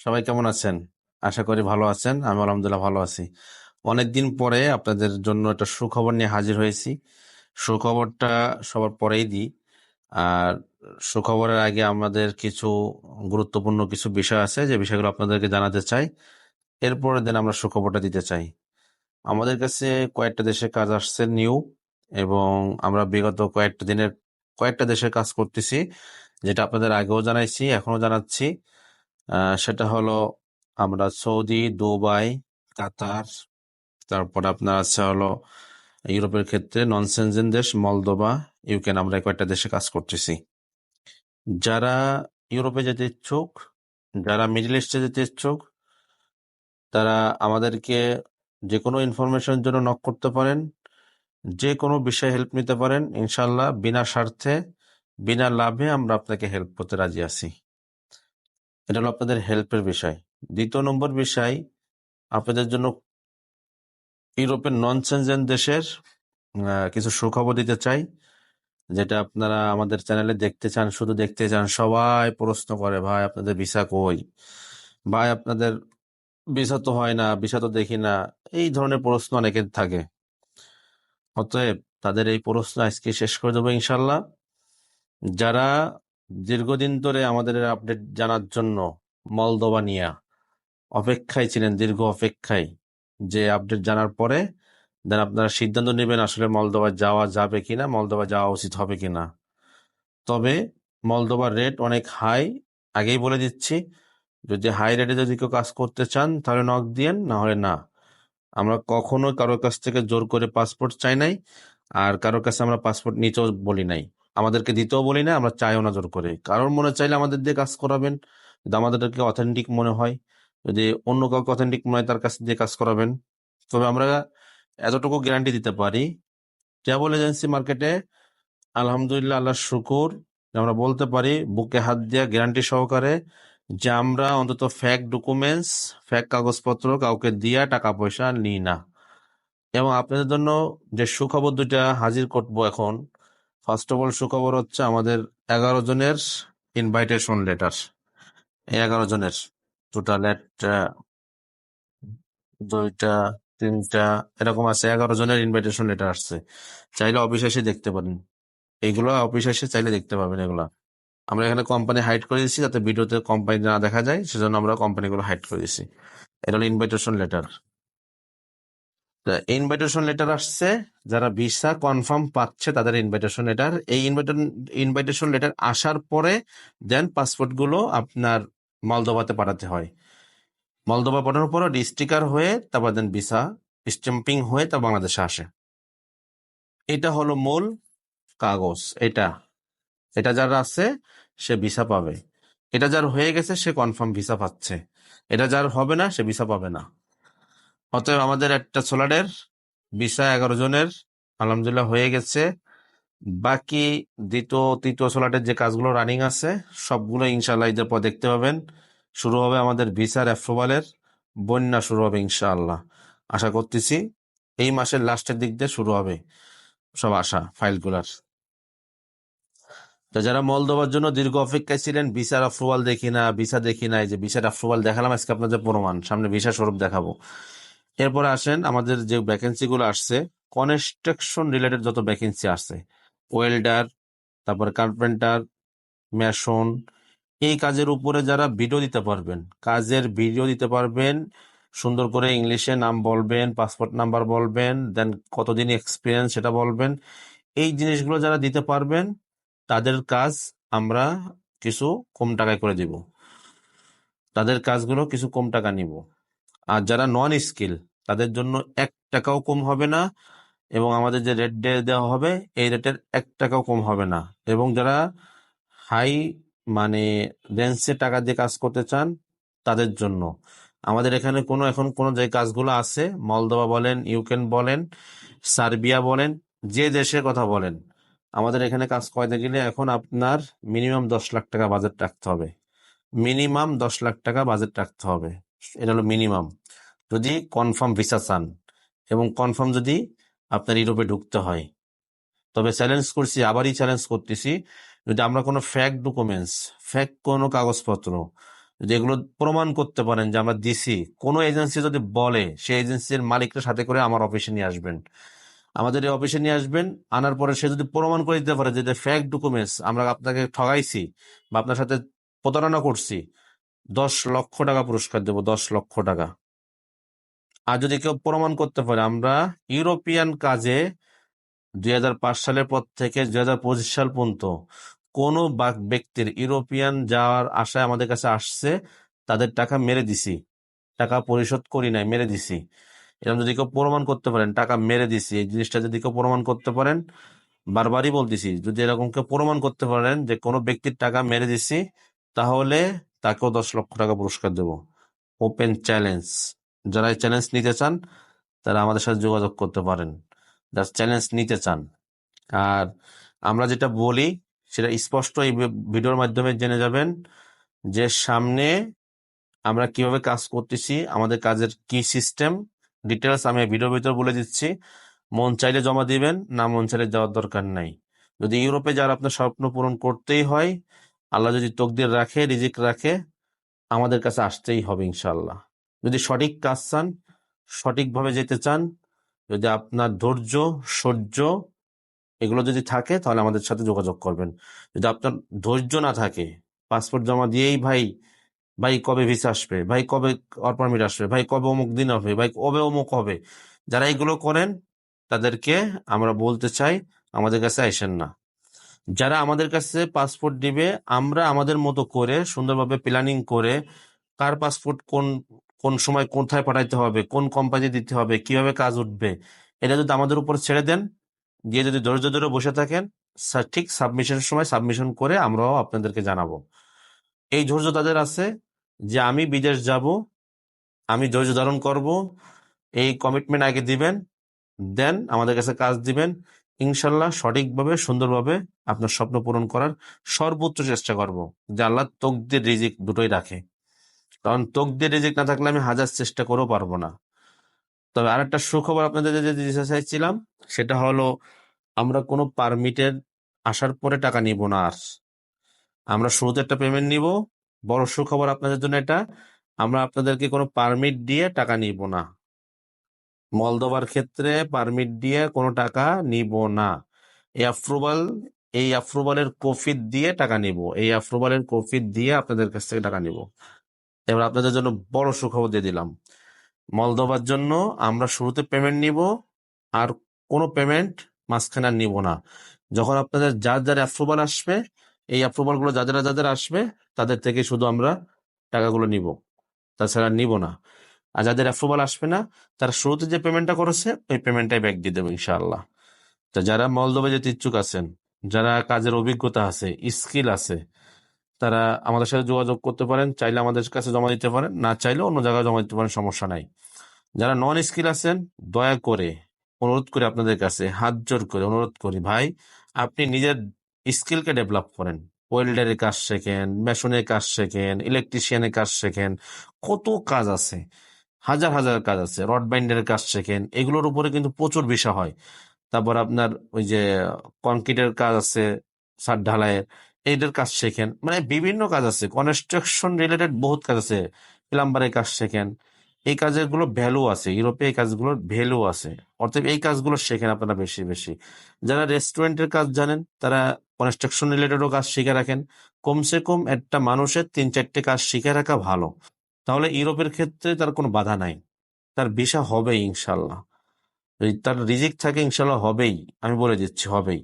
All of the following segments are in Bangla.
সবাই কেমন আছেন? আশা করি ভালো আছেন আমি আলহামদুলিল্লাহ ভালো আছি। অনেকদিন পরে আপনাদের জন্য একটা সুখবর নিয়ে হাজির হয়েছি। সুখবরটা সবার পরেই দিই। আর সুখবরের আগে আমাদের কিছু গুরুত্বপূর্ণ কিছু বিষয় আছে, যে বিষয়গুলো আপনাদেরকে জানাতে চাই। এরপরে দিন আমরা সুখবরটা দিতে চাই। আমাদের কাছে কয়েকটা দেশে কাজ আসছে নিউ, এবং আমরা বিগত কয়েকটা দিনের, কয়েকটা দেশে কাজ করতেছি, যেটা আপনাদের আগেও জানাইছি এখনও জানাচ্ছি। সেটা হলো আমরা সৌদি, দুবাই, কাতার, তারপর আপনার আছে হলো ইউরোপের ক্ষেত্রে নন সেনজেন দেশ, মলদোভা ইউক্রেন আমরা কয়েকটা দেশে কাজ করতেছি। যারা ইউরোপে যেতে ইচ্ছুক, যারা মিডল ইস্টে যেতে ইচ্ছুক, তারা আমাদেরকে যে কোনো ইনফরমেশনের জন্য নক করতে পারেন যে কোনো বিষয়ে হেল্প নিতে পারেন ইনশাল্লাহ বিনা স্বার্থে, বিনা লাভে আমরা আপনাকে হেল্প করতে রাজি আছি। এটা হলো আপনাদের হেল্পের বিষয়। দ্বিতীয় নম্বর বিষয়, আপনাদের জন্য ইউরোপের নন সেনজেন দেশের কিছু সুখবর দিতে চাই, যেটা আপনারা আমাদের চ্যানেলে দেখতে চান, শুধু দেখতে চান, সবাই প্রশ্ন করে, ভাই, আপনাদের ভিসা কই? ভাই, আপনাদের ভিসা তো হয় না ভিসা তো দেখি না। এই ধরনের প্রশ্ন অনেকের থাকে। অতএব তাদের এই প্রশ্ন আজকে শেষ করে দেবো ইনশাল্লাহ যারা দীর্ঘদিন ধরে আমাদের আপডেট জানার জন্য মলদোভা নিয়ে অপেক্ষায় ছিলেন, দীর্ঘ অপেক্ষায়। যে আপডেট জানার পরে দেন আপনারা সিদ্ধান্ত নেবেন আসলে মলদোবা যাওয়া যাবে কিনা মলদোবা যাওয়া উচিত হবে কিনা। তবে মলদোবার রেট অনেক হাই আগেই বলে দিচ্ছি, যদি হাই রেটে যদি কেউ কাজ করতে চান, তাহলে নক দিয়েন, না হলে না। আমরা কখনো কারোর কাছ থেকে জোর করে পাসপোর্ট চাই নাই, আর কারোর কাছে আমরা পাসপোর্ট নিতেও বলি নাই। আমাদেরকে দিতেও বলি না, আমরা চাইও না জোর করে। কারোর মনে চাইলে আমাদের দিয়ে কাজ করাবেন, যদি আমাদেরকে অথেন্টিক মনে হয়, যদি অন্য কাউকে অথেন্টিক মনে হয় তার কাছ দিয়ে কাজ করাবেন। তবে আমরা এতটুকু গ্যারান্টি দিতে পারি ট্রাভেল এজেন্সি মার্কেটে আলহামদুলিল্লাহ আল্লাহ শুকুর আমরা বলতে পারি, বুকে হাত দিয়া গ্যারান্টি সহকারে যে আমরা অন্তত ফ্যাক ডকুমেন্টস ফ্যাক কাগজপত্র কাউকে দিয়া টাকা পয়সা নিই না। এবং আপনাদের জন্য যে সুখবর দুইটা হাজির করব এখন ফার্স্ট অফ অল সুখবর হচ্ছে আমাদের এগারো জনের ইনভাইটেশন লেটার এগারো জনের টোটাল দুইটা, তিনটা, এরকম আছে, এগারো জনের ইনভাইটেশন লেটার আসছে। চাইলে অফিসে এসে দেখতে পারেন। এইগুলো অফিসে এসে চাইলে দেখতে পাবেন এগুলা। আমরা এখানে কোম্পানি হাইড করে দিচ্ছি যাতে ভিডিওতে কোম্পানি না দেখা যায়, সেজন্য আমরা কোম্পানিগুলো হাইড করে দিচ্ছি এটা হলো ইনভাইটেশন লেটার ইনভাইটেশন লেটার আসছে। যারা ভিসা কনফার্ম পাচ্ছে তাদের ইনভাইটেশন লেটার এই ইনভাইটেশন লেটার আসার পরে দেন পাসপোর্টগুলো আপনার মলদোভাতে পাঠাতে হয়। মলদোভা পাঠানোর পর স্টিকার হয়ে তারপর দেন ভিসা স্ট্যাম্পিং হয়ে তা বাংলাদেশে আসে। এটা হলো মূল কাগজ। এটা এটা যার আছে, সে ভিসা পাবে। এটা যার হয়ে গেছে, সে কনফার্ম ভিসা পাচ্ছে। এটা যার হবে না, সে ভিসা পাবে না। অতএব আমাদের একটা সোলারের ভিসা এগারো জনের, আলহামদুলিল্লাহ হয়ে গেছে। বাকি দ্বিতীয়, তৃতীয় সোলারের যে কাজগুলো রানিং আছে, সবগুলো ইনশাল্লাহ ঈদের পর দেখতে পাবেন। শুরু হবে আমাদের ভিসার অ্যাপ্রুভালের বন্যা শুরু হবে ইনশাআল্লাহ। আশা করতেছি এই মাসের লাস্টের দিক দিয়ে শুরু হবে সব আশা, ফাইলগুলার। তো যারা মলদোবার জন্য দীর্ঘ অপেক্ষায় ছিলেন ভিসার অ্যাপ্রুভাল দেখি না, ভিসা দেখি না, এই যে ভিসার অ্যাপ্রুভাল দেখালাম, আজকে আপনাদের প্রমাণ। সামনে ভিসা স্বরূপ দেখাবো। এরপরে আসেন আমাদের যে ভ্যাকেন্সিগুলো আসছে কনস্ট্রাকশন রিলেটেড যত ভ্যাকেন্সি আসছে ওয়েল্ডার তারপরে কার্পেন্টার মেশন এই কাজের উপরে যারা ভিডিও দিতে পারবেন, কাজের ভিডিও দিতে পারবেন, সুন্দর করে ইংলিশে নাম বলবেন পাসপোর্ট নাম্বার বলবেন দেন কতদিন এক্সপিরিয়েন্স সেটা বলবেন, এই জিনিসগুলো যারা দিতে পারবেন, তাদের কাজ আমরা কিছু কম টাকায় করে দিব। তাদের কাজগুলো কিছু কম টাকা নিব। আর যারা নন স্কিল তাদের জন্য এক টাকাও কম হবে না এবং আমাদের যে রেট দেওয়া হবে, এই রেটের এক টাকাও কম হবে না। এবং যারা হাই মানে রেঞ্জে টাকা দিয়ে কাজ করতে চান, তাদের জন্য। আমাদের এখানে কোনো, এখন কোনো যে কাজগুলো আছে, মলদোভা বলেন ইউক্রেন বলেন, সার্বিয়া বলেন, যে দেশের কথা বলেন, আমাদের এখানে কাজ করতে গেলে এখন আপনার মিনিমাম দশ লাখ টাকা বাজেট রাখতে হবে। মিনিমাম দশ লাখ টাকা বাজেট রাখতে হবে। এটা হলো মিনিমাম যদি কনফার্ম ভিসা চান এবং কনফার্ম যদি আপনার ইউরোপে ঢুকতে হয়। তবে চ্যালেঞ্জ করছি, আবারই চ্যালেঞ্জ করতেছি, যদি আমরা কোনো ফ্যাক ডকুমেন্টস ফ্যাক কোনো কাগজপত্র, যদি এগুলো প্রমাণ করতে পারেন যে আমরা দিছি, কোনো এজেন্সি যদি বলে, সেই এজেন্সির মালিকটা সাথে করে আমার অফিসে নিয়ে আসবেন। আমাদের এই অফিসে নিয়ে আসবেন, আনার পরে সে যদি প্রমাণ করে দিতে পারে যে ফ্যাক ডকুমেন্টস আমরা আপনাকে ঠগাইছি বা আপনার সাথে প্রতারণা করছি, দশ লক্ষ টাকা পুরস্কার দেবো, দশ লক্ষ টাকা। আর যদি কেউ প্রমাণ করতে পারে, আমরা ইউরোপিয়ান কাজে দুই হাজার পাঁচ সালের পর থেকে দুই হাজার পঁচিশ সাল পর্যন্ত কোনো ব্যক্তির ইউরোপিয়ান যাওয়ার আশায় আমাদের কাছে আসছে, তাদের টাকা মেরে দিছি। টাকা পরিশোধ করি নাই, মেরে দিছি। এরকম যদি কেউ প্রমাণ করতে পারেন, টাকা মেরে দিছি, এই জিনিসটা যদি কেউ প্রমাণ করতে পারেন, বারবারই বলতেছি, যদি এরকম কেউ প্রমাণ করতে পারেন যে কোনো ব্যক্তির টাকা মেরে দিছি, তাহলে তাকেও দশ লক্ষ টাকা পুরস্কার দেব। ওপেন চ্যালেঞ্জ যারা এই চ্যালেঞ্জ নিতে চান, তারা আমাদের সাথে যোগাযোগ করতে পারেন। যারা চ্যালেঞ্জ নিতে চান। আর আমরা যেটা বলি, সেটা স্পষ্ট এই ভিডিওর মাধ্যমে জেনে যাবেন যে সামনে আমরা কীভাবে কাজ করতেছি, আমাদের কাজের কি সিস্টেম ডিটেলস আমি ভিডিওর ভিতর বলে দিচ্ছি। মন চাইলে জমা দিবেন, না মন চাইলে যাওয়ার দরকার নাই। যদি ইউরোপে যাওয়ার আপনার স্বপ্ন পূরণ করতেই হয়, আল্লাহ যদি তকদির রাখে, রিজিক রাখে, আমাদের কাছে আসতেই হবে ইনশাল্লাহ যদি সঠিক কাজ চান, সঠিকভাবে যেতে চান, যদি আপনার ধৈর্য, সহ্য এগুলো যদি থাকে, তাহলে আমাদের সাথে যোগাযোগ করবেন। যদি আপনার ধৈর্য না থাকে, পাসপোর্ট জমা দিয়েই ভাই ভাই কবে ভিসা আসবে, ভাই কবে ওয়ার্ক পারমিট আসবে, ভাই কবে অমুক দিন হবে, ভাই কবে অমুক হবে, যারা এগুলো করেন, তাদেরকে আমরা বলতে চাই, আমাদের কাছে আইসেন না। যারা আমাদের কাছে পাসপোর্ট দিবে, আমরা আমাদের মতো করে সুন্দরভাবে প্ল্যানিং করে, কার পাসপোর্ট কোন কোন সময় কোথায় পাঠাইতে হবে, কোন কোম্পানি দিতে হবে, কীভাবে কাজ উঠবে, এটা যদি আমাদের উপর ছেড়ে দেন দিয়ে যদি ধৈর্য ধরে বসে থাকেন ঠিক সাবমিশনের সময় সাবমিশন করে আমরাও আপনাদেরকে জানাব। এই ধৈর্য তাদের আছে যে আমি বিদেশ যাব, আমি ধৈর্য ধারণ করব, এই কমিটমেন্ট আগে দিবেন, দেন আমাদের কাছে কাজ দিবেন, ইনশাল্লাহ সঠিকভাবে, সুন্দরভাবে আপনার স্বপ্ন পূরণ করার সর্বোচ্চ চেষ্টা করব, যে আল্লাহ তকদের রিজিক দুটোই রাখে। কারণ তকদের রিজিক না থাকলে আমি হাজার চেষ্টা করেও পারব না। তবে আরেকটা সুখবর আপনাদের যে দিতে চাইছিলাম, সেটা হলো আমরা কোনো পারমিটের আসার পরে টাকা নিব না আর। আমরা শুরুতে একটা পেমেন্ট নিব, বড় সুখবর আপনাদের জন্য এটা, আমরা আপনাদেরকে কোনো পারমিট দিয়ে টাকা নিব না। মলদোবার ক্ষেত্রে পারমিট দিয়ে কোনো টাকা নিব না। এই অ্যাপ্রুভাল এই অ্যাপ্রুভালের কফি দিয়ে টাকা নিব। এই অ্যাপ্রুভালের কফি দিয়ে আপনাদের কাছ থেকে টাকা নিব। এবার আপনাদের জন্য বড় সুখবর দিয়ে দিলাম। মলদোবার জন্য আমরা শুরুতে পেমেন্ট নিব, আর কোনো পেমেন্ট মাঝখানে আর নিব না। যখন আপনাদের যার যার অ্যাপ্রুভাল আসবে, এই অ্যাপ্রুভালগুলো যাদের যাদের আসবে, তাদের থেকে শুধু আমরা টাকাগুলো নিব। তাছাড়া নিব না। আর যাদের অ্যাপ্রুভাল আসবে না, তারা শুরুতে যে পেমেন্টটা করেছে, ওই পেমেন্টটাই ব্যাক দিয়ে দেবো ইনশাআল্লাহ। তো যারা মলদোবে যেতে ইচ্ছুক আছেন, যারা কাজের অভিজ্ঞতা আছে স্কিল আছে তারা আমাদের সাথে যোগাযোগ করতে পারেন, চাইলে আমাদের কাছে জমা দিতে পারেন, না চাইলে অন্য জায়গায় জমা দিতে পারেন, সমস্যা নাই। যারা নন স্কিল আছেন, দয়া করে, অনুরোধ করি আপনাদের কাছে, হাত জোর করে অনুরোধ করি, ভাই, আপনি নিজের স্কিলকে ডেভেলপ করেন। ওয়েল্ডারের কাজ শেখেন মেশনের কাজ শেখেন ইলেকট্রিশিয়ানের কাজ শেখেন, কত কাজ আছে, হাজার হাজার কাজ আছে রড বাইন্ডারের কাজ শেখেন, এগুলোর উপরে কিন্তু প্রচুর বিষয় হয়। তারপর আপনার ওই যে কনক্রিটের কাজ আছে, ছাদ ঢালাইয়ের এইটার কাজ শেখেন। মানে বিভিন্ন কাজ আছে। কনস্ট্রাকশন রিলেটেড বহুত কাজ আছে। প্লাম্বারের কাজ শেখেন। এই কাজেরগুলো ভ্যালু আছে। ইউরোপে এই কাজগুলোর ভ্যালু আছে। অর্থাৎ এই কাজগুলো শেখেন আপনারা বেশি বেশি। যারা রেস্টুরেন্টের কাজ জানেন, তারা কনস্ট্রাকশন রিলেটেডও কাজ শিখে রাখেন। কমসে কম একটা মানুষের তিন, চারটে কাজ শিখে রাখা ভালো। তাহলে ইউরোপের ক্ষেত্রে তার কোনো বাধা নাই। তার ভিসা হবেই ইনশাল্লাহ তার রিজিক থাকে ইনশাল্লাহ হবেই। আমি বলে দিচ্ছি, হবেই।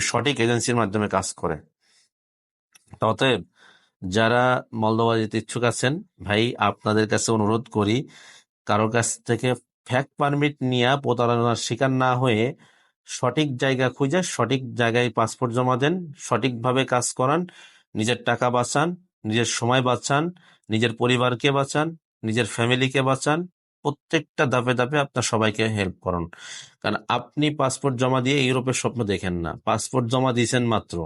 সঠিক এজেন্সির মাধ্যমে কাজ করে। অতএব যারা মলদোবা যেতে ইচ্ছুক আছেন, ভাই, আপনাদের কাছে অনুরোধ করি কারোর কাছ থেকে ফ্যাক পারমিট নিয়ে প্রতারণার শিকার না হয়ে সঠিক জায়গা খুঁজে, সঠিক জায়গায় পাসপোর্ট জমা দেন, সঠিকভাবে কাজ করান, নিজের টাকা বাঁচান, নিজের সময় বাঁচান, নিজের পরিবারকে বাঁচান, নিজের ফ্যামিলিকে বাঁচান, প্রত্যেকটা ধাপে ধাপে আপনার সবাইকে হেল্প করুন। কারণ আপনি পাসপোর্ট জমা দিয়ে ইউরোপের স্বপ্ন দেখেন না। পাসপোর্ট জমা দিয়েছেন মাত্র।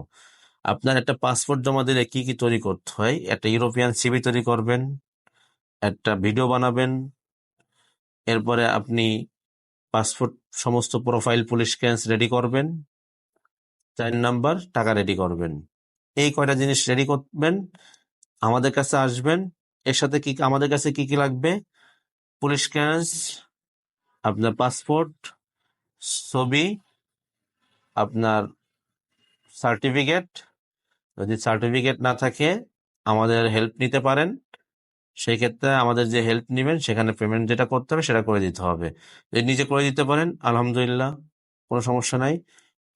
আপনার একটা পাসপোর্ট জমা দিলে কি কি তৈরি করতে হয়? একটা ইউরোপিয়ান সিভি তৈরি করবেন, একটা ভিডিও বানাবেন, এরপরে আপনি পাসপোর্ট সমস্ত প্রোফাইল পুলিশ ক্যান্স রেডি করবেন, চার নাম্বার টাকা রেডি করবেন। এই কয়টা জিনিস রেডি করবেন, আমাদের কাছে আসবেন, এর সাথে কি, আমাদের কাছে কি কি লাগবে? পুলিশ ক্লিয়ারেন্স আপনার পাসপোর্ট ছবি, আপনার সার্টিফিকেট যদি সার্টিফিকেট না থাকে, আমাদের হেল্প নিতে পারেন। সেই ক্ষেত্রে আমাদের যে হেল্প নেবেন, সেখানে পেমেন্ট যেটা করতে হবে, সেটা করে দিতে হবে। যদি নিজে করে দিতে পারেন, আলহামদুলিল্লাহ, কোনো সমস্যা নাই।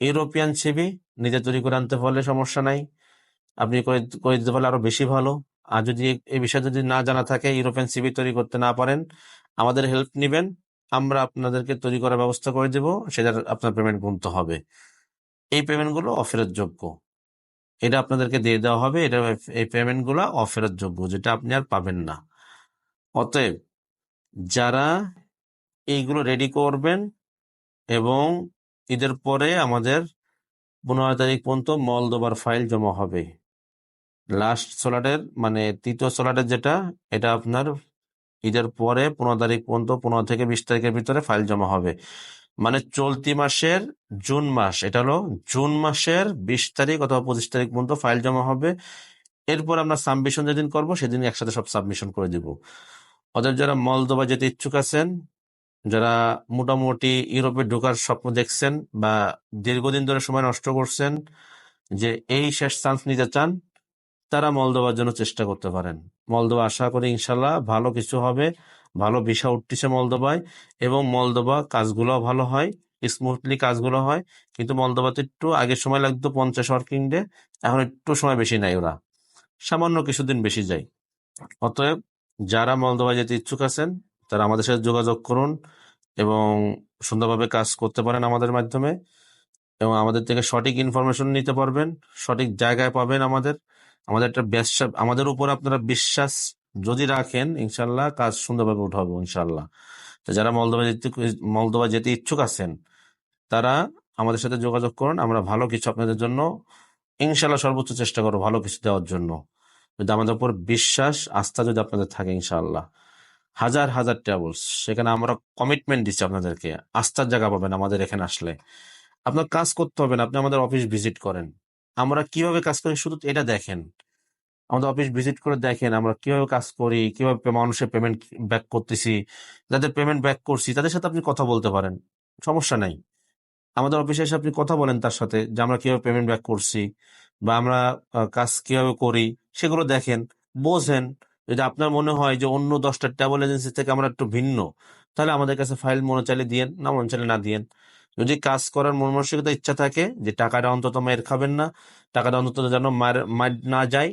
ইউরোপিয়ান ছবি নিজে তৈরি করে আনতে পারলে সমস্যা নাই। আপনি করে করে দিতে পারলে আরও বেশি ভালো। আর যদি এই বিষয়ে যদি না জানা থাকে ইউরোপিয়ান সিবি তৈরি করতে না পারেন, আমাদের হেল্প নেবেন, আমরা আপনাদেরকে তৈরি করার ব্যবস্থা করে দেব, সেটার আপনার পেমেন্ট গুনতে হবে। এই পেমেন্টগুলো অফেরত যোগ্য এটা আপনাদেরকে দিয়ে দেওয়া হবে। এটা এই পেমেন্টগুলো অফেরত যোগ্য, যেটা আপনি আর পাবেন না। অতএব যারা এইগুলো রেডি করবেন এবং ঈদের পরে আমাদের পনেরো তারিখ পর্যন্ত মলদোবার ফাইল জমা হবে। লাস্ট সোলারের মানে তৃতীয় সোলারের যেটা, এটা আপনার ঈদের পরে পনেরো তারিখ পর্যন্ত, পনেরো থেকে বিশ তারিখের ভিতরে ফাইল জমা হবে। মানে চলতি মাসের জুন মাস, এটা হলো জুন মাসের বিশ তারিখ অথবা পঁচিশ তারিখ পর্যন্ত ফাইল জমা হবে। এরপর আমরা সাবমিশন যেদিন করব সেদিন একসাথে সব সাবমিশন করে দিব। ওদের যারা মলদোবা যেতে ইচ্ছুক আছেন, যারা মোটামুটি ইউরোপে ঢোকার স্বপ্ন দেখছেন বা দীর্ঘদিন ধরে সময় নষ্ট করছেন, যে এই শেষ চান্স নিতে চান, তারা মলদোবার জন্য চেষ্টা করতে পারেন। মলদোবা আশা করি ইনশাল্লাহ ভালো কিছু হবে। ভালো ভিসা উঠতেছে মলদোবায় এবং মলদোবা কাজগুলো ভালো হয় স্মুথলি কাজগুলো হয়। কিন্তু মলদোবাতে একটু আগের সময় লাগতো পঞ্চাশ ওয়ার্কিং ডে এখন একটু সময় বেশি নাই ওরা। সামান্য কিছুদিন বেশি যায়। অতএব যারা মলদোবা যেতে ইচ্ছুক আছেন, তারা আমাদের সাথে যোগাযোগ করুন এবং সুন্দরভাবে কাজ করতে পারেন আমাদের মাধ্যমে এবং আমাদের থেকে সঠিক ইনফরমেশন নিতে পারবেন, সঠিক জায়গায় পাবেন আমাদের। আমাদের একটা ব্যবসা, আমাদের উপর আপনারা বিশ্বাস যদি রাখেন ইনশাল্লাহ কাজ সুন্দরভাবে উঠাবো ইনশাল্লাহ তো যারা মলদোবা যেতে মলদোবা যেতে ইচ্ছুক আছেন, তারা আমাদের সাথে যোগাযোগ করুন। আমরা ভালো কিছু আপনাদের জন্য ইনশাল্লাহ সর্বোচ্চ চেষ্টা করব ভালো কিছু দেওয়ার জন্য। যদি আমাদের উপর বিশ্বাস, আস্থা যদি আপনাদের থাকে ইনশাল্লাহ হাজার হাজার ট্রাভেলস সেখানে আমরা কমিটমেন্ট দিচ্ছি আপনাদেরকে। আস্থার জায়গা পাবেন আমাদের এখানে আসলে। আপনার কাজ করতে হবে না, আপনি আমাদের অফিস ভিজিট করেন। আমরা কীভাবে কাজ করি? শুধু এটা দেখেন। আমাদের অফিস ভিজিট করে দেখেন আমরা কীভাবে কাজ করি, কীভাবে মানুষের পেমেন্ট ব্যাক করতেছি, যাদের পেমেন্ট ব্যাক করছি, তাদের সাথে আপনি কথা বলতে পারেন, সমস্যা নাই। আমাদের অফিসে এসে আপনি কথা বলেন তার সাথে যে আমরা কীভাবে পেমেন্ট ব্যাক করছি বা আমরা কাজ কীভাবে করি, সেগুলো দেখেন, বোঝেন। যদি আপনার মনে হয় যে অন্য দশটা ট্রাভেল এজেন্সি থেকে আমরা একটু ভিন্ন, তাহলে আমাদের কাছে ফাইল মনে চাইলে দিয়েন, না মনে চাইলে না দিয়েন। যদি কাজ করার মন মানসিকতা ইচ্ছা থাকে যে টাকাটা অন্তত মায়ের খাবেন না, টাকাটা অন্তত যেন মায়ের মায়ের না যায়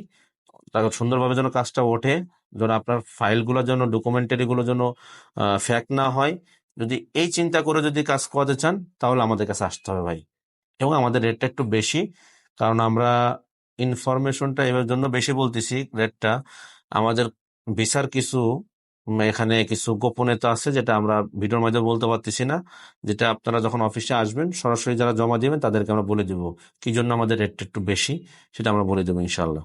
সুন্দরভাবে যেন কাজটা ওঠে, যেন আপনার ফাইলগুলো যেন, ডকুমেন্টারিগুলো যেন ফ্যাক না হয়। যদি এই চিন্তা করে যদি কাজ করাতে চান, তাহলে আমাদের কাছে আসতে হবে ভাই। এবং আমাদের রেটটা একটু বেশি, কারণ আমরা ইনফরমেশনটা এবার জন্য বেশি বলতেছি রেটটা। আমাদের ভিসার কিছু এখানে কিছু গোপনীয়তা আছে যেটা আমরা ভিডিওর মাধ্যমে বলতে পারতেছি না। যেটা আপনারা যখন অফিসে আসবেন, সরাসরি যারা জমা দিবেন, তাদেরকে আমরা বলে দিব। কি জন্য আমাদের রেটটা একটু বেশি, সেটা আমরা বলে দেবো ইনশাল্লাহ